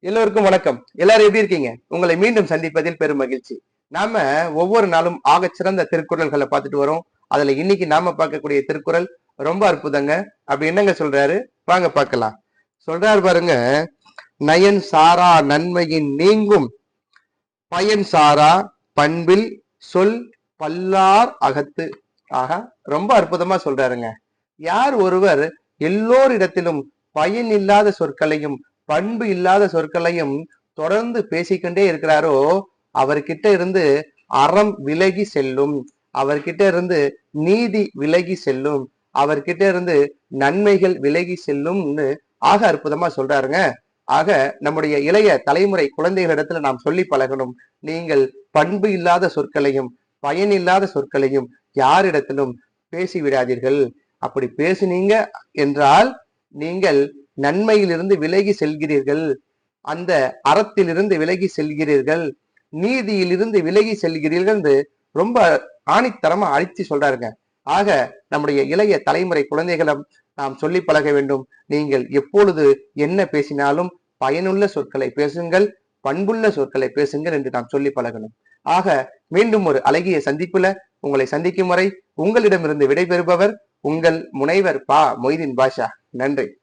எல்லோருக்கும் வணக்கம். எல்லாரும் எப்படி இருக்கீங்க? உங்களை மீண்டும் சந்திப்பதில் பெரும் மகிழ்ச்சி. நாம ஒவ்வொரு நாளும் ஆக சிறந்த திருக்குறள்களை பார்த்துட்டு வரோம். அதுல இன்னைக்கு நாம பார்க்கக்கூடிய திருக்குறள் ரொம்ப அற்புதங்க. அப்படி என்னங்க சொல்றாரு? வாங்க பார்க்கலாம். சொல்றாரு பாருங்க நயன் சாரா நன்மையின் நீங்கும் பயன் சாரா பண்பில் சொல் பல்லார் அகத்து. ஆக ரொம்ப அற்புதமா சொல்றாருங்க. யார் ஒருவர் எல்லோரிடத்திலும் பயன் இல்லாத சொற்களையும் பண்பு இல்லாத சொற்களையும் தொடர்ந்து பேசிக்கொண்டே இருக்கிறாரோ அவர்கிட்ட இருந்து அறம் விலகி செல்லும். அவர்கிட்ட இருந்து நீதி விலகி செல்லும். அவர்கிட்ட இருந்து நன்மைகள் விலகி செல்லும்னு ஆக அற்புதமா சொல்றாருங்க. ஆக நம்முடைய இளைய தலைமுறை குழந்தைகளிடத்துல நாம் சொல்லி பழகணும். நீங்கள் பண்பு இல்லாத சொற்களையும் பயனில்லாத சொற்களையும் யாரிடத்திலும் பேசிவிடாதீர்கள் அப்படி பேசுனீங்க என்றால் நீங்கள் நன்மையிலிருந்து விலகி செல்கிறீர்கள். அந்த அறத்திலிருந்து விலகி செல்கிறீர்கள். நீதியிலிருந்து விலகி செல்கிறீர்கள் என்று ரொம்ப ஆணித்தரமா அழித்து சொல்றாருங்க. ஆக நம்முடைய இளைய தலைமுறை குழந்தைகளும் நாம் சொல்லி பழக வேண்டும். நீங்கள் எப்பொழுது என்ன பேசினாலும் பயனுள்ள சொற்களை பேசுங்கள் பண்புள்ள சொற்களை பேசுங்கள் என்று நாம் சொல்லி பழகணும். ஆக மீண்டும் ஒரு அழகிய சந்திப்புல உங்களை சந்திக்கும் வரை உங்களிடமிருந்து விடைபெறுபவர் உங்கள் முனைவர் பா மொய்தீன் பாஷா. நன்றி.